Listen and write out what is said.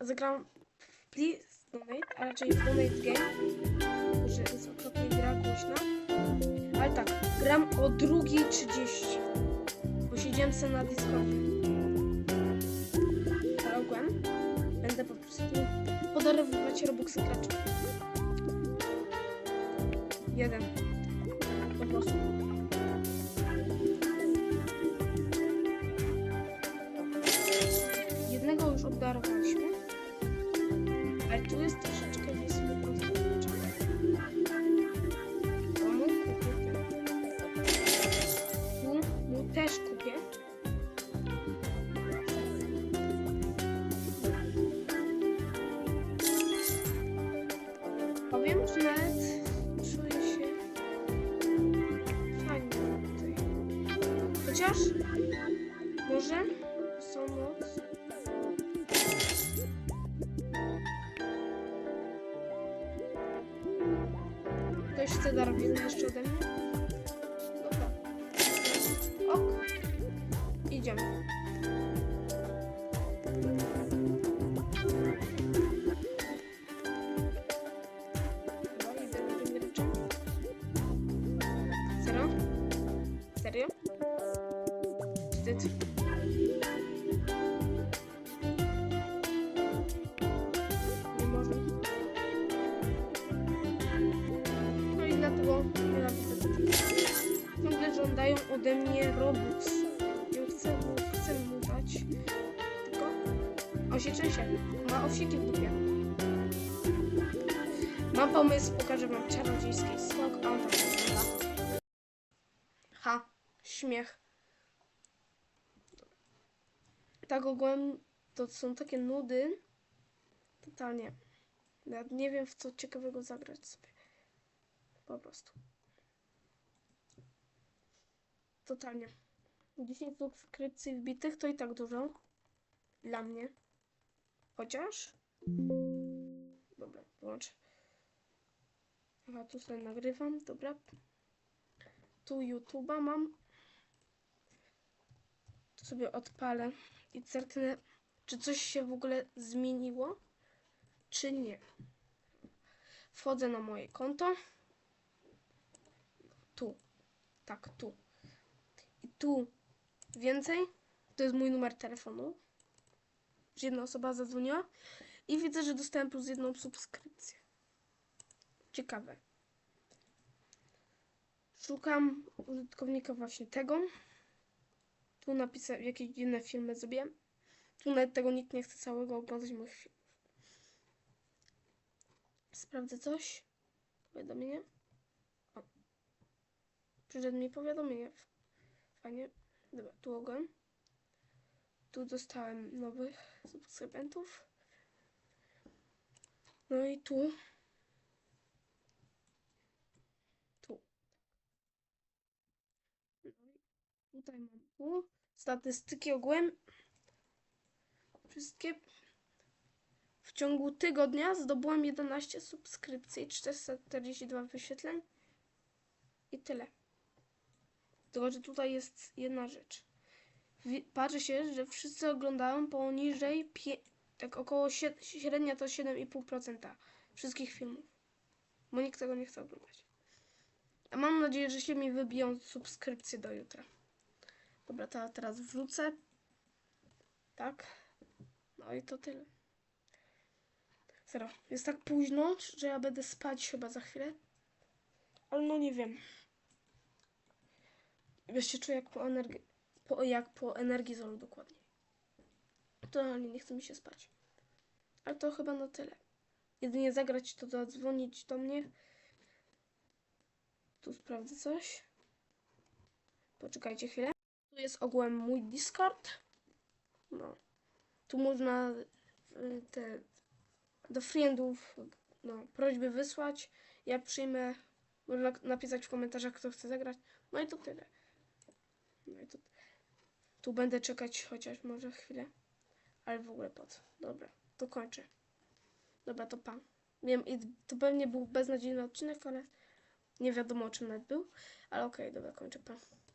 zagram w Please Donate, a raczej Donate Game, że jest okropnie gra głośna. Ale tak, gram o 2.30, bo siedziałem sobie na Discordzie. Zalogłem. Będę po prostu podarowywać Robuxy graczy. Jeden. Po prostu. Powiem, że nawet czuję się fajnie tutaj. Chociaż może są moc. Ktoś chce darowizny jeszcze ode mnie? Dobra. Ok. Idziemy. Serio? Nie można. No i dlatego nienawidzę tego. Ciągle żądają ode mnie Robux. Ja chcę mu, chcę mu dać. Tylko osieczę się. Ma owsiki w dupie. Mam pomysł, pokażę wam czarodziejski śmiech. Tak ogółem to są takie nudy. Totalnie. Nawet nie wiem w co ciekawego zagrać sobie. Po prostu. Totalnie. 10 subskrypcji wbitych to i tak dużo. Dla mnie. Chociaż. Dobra, wyłączę. Aha, tu sobie nagrywam, dobra. Tu YouTube'a mam. Sobie odpalę i zerknę, czy coś się w ogóle zmieniło, czy nie. Wchodzę na moje konto. Tu. Tak, tu. I tu więcej. To jest mój numer telefonu. Że jedna osoba zadzwoniła. I widzę, że dostałem plus jedną subskrypcję. Ciekawe. Szukam użytkownika właśnie tego. Tu napisałem jakieś dziwne filmy zrobiłem. Tu nawet tego nikt nie chce całego oglądać moich filmów. Sprawdzę coś. Powiadomienie. O. Przyszedł mi powiadomienie. Fajnie. Dobra, tu ogółem. Tu dostałem nowych subskrybentów. No i. Tu. No i tutaj mam statystyki ogółem. Wszystkie. W ciągu tygodnia zdobyłem 11 subskrypcji, 442 wyświetleń i tyle. Tylko, że tutaj jest jedna rzecz. Patrzę się, że wszyscy oglądają poniżej, tak około średnia to 7,5% wszystkich filmów. Bo nikt tego nie chce oglądać. A mam nadzieję, że się mi wybiją subskrypcje do jutra. Dobra, to teraz wrzucę. Tak. No i to tyle. Zero. Jest tak późno, że ja będę spać chyba za chwilę. Ale no nie wiem. Ja się czuję jak po energii, po, jak po energii zolu dokładnie. Totalnie nie chce mi się spać. Ale to chyba na tyle. Jedynie zagrać to zadzwonić do mnie. Tu sprawdzę coś. Poczekajcie chwilę. Tu jest ogółem mój Discord. No. Tu można te do friendów no, prośby wysłać. Ja przyjmę. Można napisać w komentarzach, kto chce zagrać. No i to tyle. No i to... Tu będę czekać chociaż może chwilę. Ale w ogóle po co? Dobra, to kończę. Dobra, to pan. Wiem, i to pewnie był beznadziejny odcinek, ale nie wiadomo o czym nawet był. Ale okej, dobra, kończę pan.